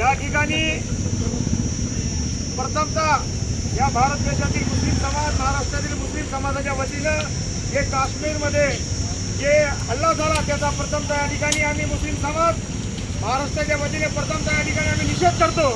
या ठिकाणी प्रथमतः या भारत देशातील मुस्लिम समाज महाराष्ट्रातील मुस्लिम समाजाच्या वतीनं जे काश्मीरमध्ये जे हल्ला झाला त्याचा प्रथमतः या ठिकाणी आम्ही मुस्लिम समाज महाराष्ट्राच्या वतीने प्रथमतः या ठिकाणी आम्ही निषेध करतो.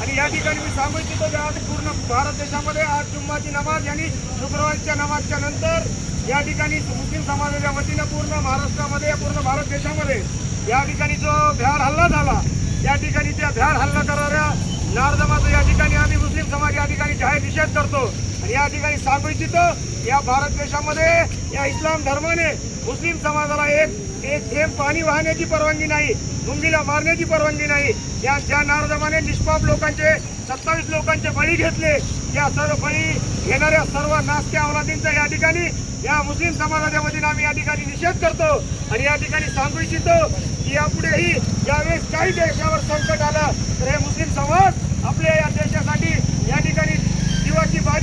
आणि या ठिकाणी मी सांगू इच्छितो की आज पूर्ण भारत देशामध्ये आज जुम्माची नमाज आणि शुक्रवारच्या नमाजच्या नंतर या ठिकाणी मुस्लिम समाजाच्या वतीनं पूर्ण महाराष्ट्रामध्ये पूर्ण भारत देशामध्ये या ठिकाणी जो भ्याड हल्ला झाला या ठिकाणी त्या भ्याड हल्ला करणाऱ्या नारदमाचा या ठिकाणी आम्ही मुस्लिम समाज या ठिकाणी जाहीर निषेध करतो. आणि या ठिकाणी सांगू इच्छितो या भारत देशामध्ये या इस्लाम धर्माने मुस्लिम समाजाला एक एक थेंब पाणी वाहण्याची परवानगी नाही मुंगीला मारण्याची परवानगी नाही. या ज्या नारदमाने निष्पाप लोकांचे सत्तावीस लोकांचे बळी घेतले या सर्व बळी घेणाऱ्या सर्व नास्त्या अवलादींचा या ठिकाणी या मुस्लिम समाजाच्या वतीने आम्ही या ठिकाणी निषेध करतो. आणि या ठिकाणी सांगू इच्छितो की यापुढेही ज्यावेळेस काही देशावर संकट आलं तर हे मुस्लिम समाज आपल्या या देशासाठी या ठिकाणी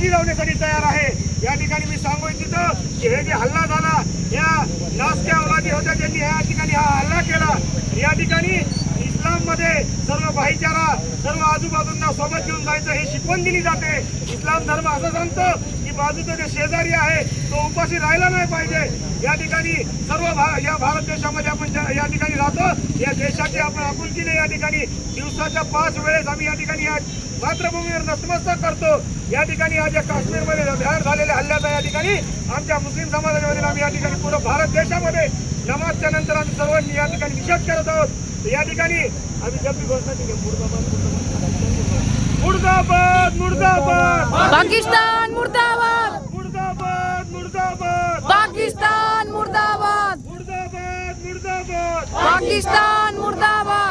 जीवाची लावण्यासाठी तयार आहे. या ठिकाणी मी सांगू इच्छितो की हे जे हल्ला झाला या नासक्या अवलादी होत्या त्यांनी या ठिकाणी हा हल्ला केला. या ठिकाणी इस्लाममध्ये सर्व भाईचारा सर्व आजूबाजूंना सोबत घेऊन जायचं हे शिकवण दिली जाते. इस्लाम धर्म असं सांगतो की बाजूचा जे शेजारी आहे तो उपाशी राहिला नाही पाहिजे. या ठिकाणी सर्व भा- या भारत देशामध्ये आपण या ठिकाणी राहतो. या देशाची आपण आपुलकीने या ठिकाणी. दिवसाच्या पाच वेळेस आम्ही या ठिकाणी आज मातृभूमीवर नतमस्तक करतो. या ठिकाणी आज या काश्मीरमध्ये भ्याड झालेल्या हल्ल्याचा या ठिकाणी आमच्या मुस्लिम समाजामध्ये आम्ही या ठिकाणी पूर्ण भारत देशामध्ये नमाजच्या नंतर आम्ही सर्वांनी या ठिकाणी निषेध करत आहोत. या ठिकाणी आम्ही जब घोषणा केली मुर्दाबाद. मुर्दाबाद मुर्दाबाद. पाकिस्तान मुर्दाबाद. पाकिस्तान मुर्दाबाद